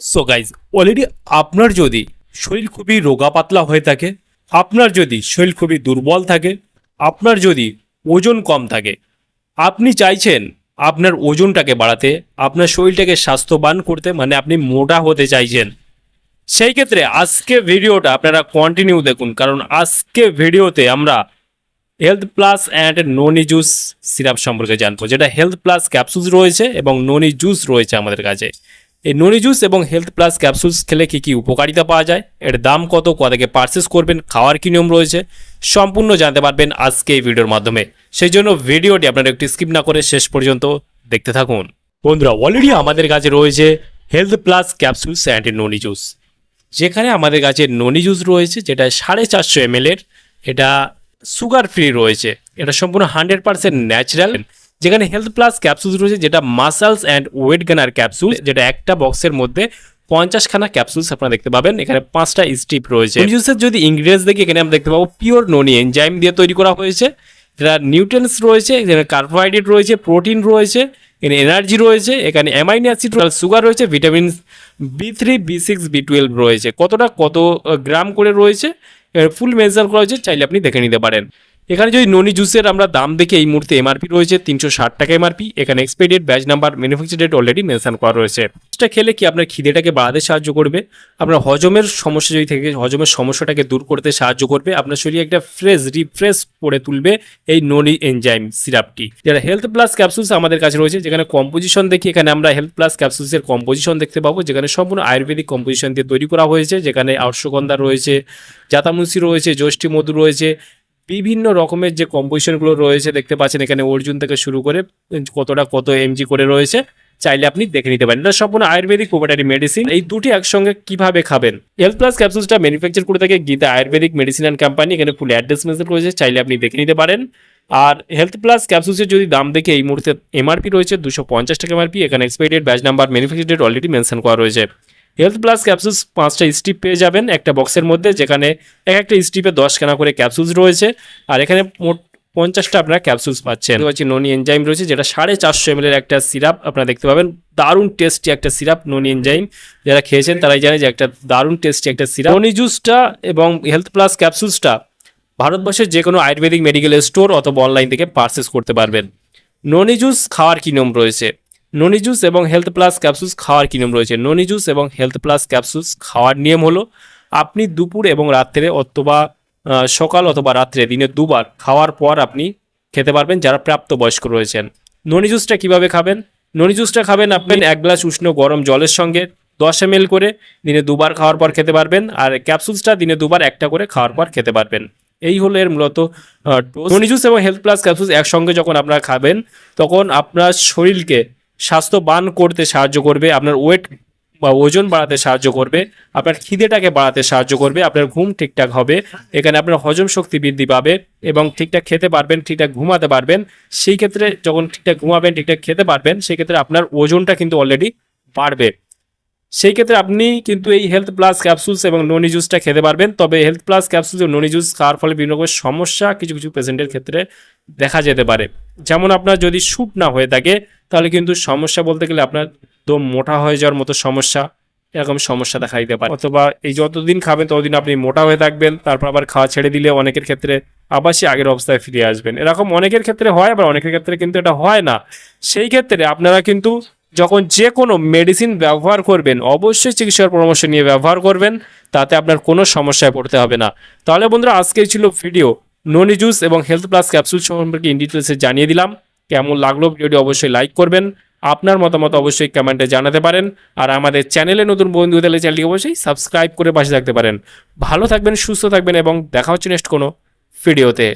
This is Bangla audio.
সো গাইজ অলরেডি আপনার যদি শরীর খুবই রোগা পাতলা হয়ে থাকে, আপনার যদি শরীর খুবই দুর্বল থাকে, আপনার যদি ওজন কম থাকে, আপনি চাইছেন আপনার ওজনটাকে বাড়াতে, আপনার শরীরটাকে স্বাস্থ্যবান করতে মানে আপনি মোটা হতে চাইছেন, সেই ক্ষেত্রে আজকে ভিডিওটা আপনারা কন্টিনিউ দেখুন, কারণ আজকে ভিডিওতে আমরা health plus and noni juice syrup সম্পর্কে জানব, যেটা হেলথ প্লাস ক্যাপসুলস রয়েছে এবং ননি জুস রয়েছে আমাদের কাছে। এই ননি জুস এবং হেলথ প্লাস ক্যাপসুলস খেলে কী কী উপকারিতা পাওয়া যায়? এর দাম কত? কতকে পারচেস করবেন? খাওয়ার কী নিয়ম রয়েছে? সম্পূর্ণ জানতে পারবেন আজকে এই ভিডিওর মাধ্যমে। সেই জন্য ভিডিওটি আপনারা একটু স্কিপ না করে শেষ পর্যন্ত দেখতে থাকুন। বন্ধুরা অলরেডি আমাদের কাছে রয়েছে health plus capsules and noni juice. যেখানে আমাদের কাছে ননি জুস রয়েছে, যেটা সাড়ে চারশো এম এর, এটা সুগার ফ্রি রয়েছে। এটা সম্পূর্ণ হান্ড্রেড পার্সেন্ট ন্যাচারাল যেখানে হেলথ প্লাস ক্যাপসুল রয়েছে, যেটা muscles and weight gainer capsule যেটা একটা বক্সের মধ্যে পঞ্চাশখানা ক্যাপসুলস আপনারা দেখতে পাবেন। এখানে পাঁচটা স্টিপ রয়েছে। জুসের যদি ইনগ্রিডিয়েন্টস দেখি, এখানে আমরা দেখতে পাবো পিওর ননি এনজাইম দিয়ে তৈরি করা হয়েছে। যেটা নিউট্রেন্স রয়েছে এখানে কার্বোহাইড্রেট রয়েছে প্রোটিন রয়েছে, এখানে এনার্জি রয়েছে, এখানে অ্যামাইনো অ্যাসিড সুগার রয়েছে vitamin B three B six B twelve রয়েছে। কতটা কত গ্রাম করে রয়েছে ফুল মেজার করা হয়েছে, চাইলে আপনি দেখে নিতে পারেন। এখানে যদি ননি জুসের আমরা দাম দেখে এই মুহূর্তে এমআরপি রয়েছে তিনশো ষাট টাকা এমআরপি এখানে expiry batch number manufacture date already mention করা রয়েছে। এটা খেলে কি আপনার খিদেটাকে বাড়াতে সাহায্য করবে? আপনার হজমের সমস্যা যদি থেকে, হজমের সমস্যাটাকে দূর করতে সাহায্য করবে, আপনার শরীরে একটা ফ্রেশ রিফ্রেশ করে তুলবে এই ননি এনজাইম সিরাপটি যেটা হেলথ প্লাস ক্যাপসুলস আমাদের কাছে রয়েছে, যেখানে কম্পোজিশন দেখি, এখানে আমরা হেলথ প্লাস ক্যাপসুলসের কম্পোজিশন দেখতে পাবো, যেখানে সম্পূর্ণ আয়ুর্বেদিক কম্পোজিশন দিয়ে তৈরি করা হয়েছে, যেখানে অশ্বগন্ধা রয়েছে জাতামুসি রয়েছে, জ্যৈষ্ঠী মধু রয়েছে বিভিন্ন রকমের যে কম্পোজিশনগুলো রয়েছে, দেখতে পাচ্ছেন এখানে অর্জুন থেকে শুরু করে কতটা কত এমজি করে রয়েছে, চাইলে আপনি দেখে নিতে পারেন। এটা সম্পূর্ণ আয়ুর্বেদিক প্রোপার্টারি মেডিসিন এই দুটি একসঙ্গে কীভাবে খাবেন? হেলথ প্লাস ক্যাপসুলসটা ম্যানুফ্যাকচার করে থাকে Geeta Ayurvedic medicine and company এখানে ফুল অ্যাড্রেস মেসেজ রয়েছে, চাইলে আপনি দেখে নিতে পারেন। আর হেলথ প্লাস ক্যাপসুলসের যদি দাম দেখে এই মুহূর্তে এমআরপি রয়েছে, দুশো পঞ্চাশ টাকা এমআরপি এখানে expiry date batch number manufacture date already mention করা রয়েছে। হেলথ প্লাস ক্যাপসুলস পাঁচটা স্টিপ পেয়ে যাবেন একটা বক্সের মধ্যে যেখানে এক একটা স্টিপে দশ খানা করে ক্যাপসুলস রয়েছে। আর এখানে মোট পঞ্চাশটা আপনারা ক্যাপসুলস পাচ্ছেন। হচ্ছে ননি এনজাইম রয়েছে যেটা সাড়ে চারশো এম একটা সিরাপ আপনারা দেখতে পাবেন। দারুণ টেস্টি একটা সিরাপ ননি এনজাইম। যারা খেয়েছেন তারাই জানে যে একটা দারুণ টেস্টি একটা সিরাপ। ননি জুসটা এবং হেলথ প্লাস ক্যাপসুলসটা ভারতবর্ষের যে কোনো আয়ুর্বেদিক মেডিকেল স্টোর অথবা অনলাইন থেকে পারচেস করতে পারবেন। ননি জুস খাওয়ার কি নিয়ম রয়েছে? ননি জুস এবং হেলথ প্লাস ক্যাপসুলস খাওয়ার কি নিয়ম রয়েছে? ননি জুস এবং হেলথ প্লাস ক্যাপসুলস খাওয়ার নিয়ম হলো, আপনি দুপুর এবং রাত্রে অথবা সকাল অথবা রাত্রে, দিনে দুবার খাওয়ার পর আপনি খেতে পারবেন যারা প্রাপ্তবয়স্ক রয়েছেন। ননি জুসটা কীভাবে খাবেন? ননি জুসটা খাবেন আপনি এক গ্লাস উষ্ণ গরম জলের সঙ্গে দশ এম করে দিনে দুবার খাওয়ার পর খেতে পারবেন আর ক্যাপসুলসটা দিনে দুবার একটা করে খাওয়ার পর খেতে পারবেন। এই হলো এর মূলত ননি জুস এবং হেলথ প্লাস ক্যাপসুলস একসঙ্গে যখন আপনারা খাবেন, তখন আপনার শরীরকে স্বাস্থ্যবান করতে সাহায্য করবে, আপনার ওয়েট বা ওজন বাড়াতে সাহায্য করবে, আপনার খিদেটাকে বাড়াতে সাহায্য করবে, আপনার ঘুম ঠিকঠাক হবে, এখানে আপনার হজম শক্তি বৃদ্ধি পাবে এবং ঠিকঠাক খেতে পারবেন, ঠিকঠাক ঘুমাতে পারবেন, সেই ক্ষেত্রে যখন ঠিকঠাক ঘুমাবেন, ঠিকঠাক খেতে পারবেন, সেই ক্ষেত্রে আপনার ওজনটা কিন্তু অলরেডি বাড়বে। সেই ক্ষেত্রে আপনি কিন্তু এই হেলথ প্লাস ক্যাপসুলস এবং ননি জুসটা খেতে পারবেন। তবে হেলথ প্লাস ক্যাপসুলস এবং ননি জুস খাওয়ার ফলে বিভিন্ন রকমের সমস্যা কিছু কিছু পেশেন্টের ক্ষেত্রে দেখা যেতে পারে। যেমন আপনার যদি শ্যুট না হয়ে থাকে, তাহলে কিন্তু সমস্যা বলতে গেলে আপনার দম মোটা হয়ে যাওয়ার মতো সমস্যা, এরকম সমস্যা দেখা দিতে পারে। অথবা এই যতদিন খাবেন, ততদিন আপনি মোটা হয়ে থাকবেন, তারপর আবার খাওয়া ছেড়ে দিলে অনেকের ক্ষেত্রে আবার সে আগের অবস্থায় ফিরে আসবেন। এরকম অনেকের ক্ষেত্রে হয়, আবার অনেকের ক্ষেত্রে কিন্তু এটা হয় না। সেই ক্ষেত্রে আপনারা কিন্তু যখন যে কোনো মেডিসিন ব্যবহার করবেন, অবশ্যই চিকিৎসার পরামর্শ নিয়ে ব্যবহার করবেন, তাতে আপনার কোনো সমস্যায় পড়তে হবে না। তাহলে বন্ধুরা আজকেই ছিল ভিডিও ননি জুস এবং হেলথ প্লাস ক্যাপসুল সম্পর্কে ইন ডিটেলসে জানিয়ে দিলাম। কেমন লাগল ভিডিওটি অবশ্যই লাইক করবেন। আপনার মতামত অবশ্যই কমেন্টে জানাতে পারেন। আর আমাদের চ্যানেলে নতুন বন্ধু হলে চ্যানেলটি অবশ্যই সাবস্ক্রাইব করে পাশে থাকতে পারেন। ভালো থাকবেন, সুস্থ থাকবেন এবং দেখা হচ্ছে নেক্সট কোনো ভিডিওতে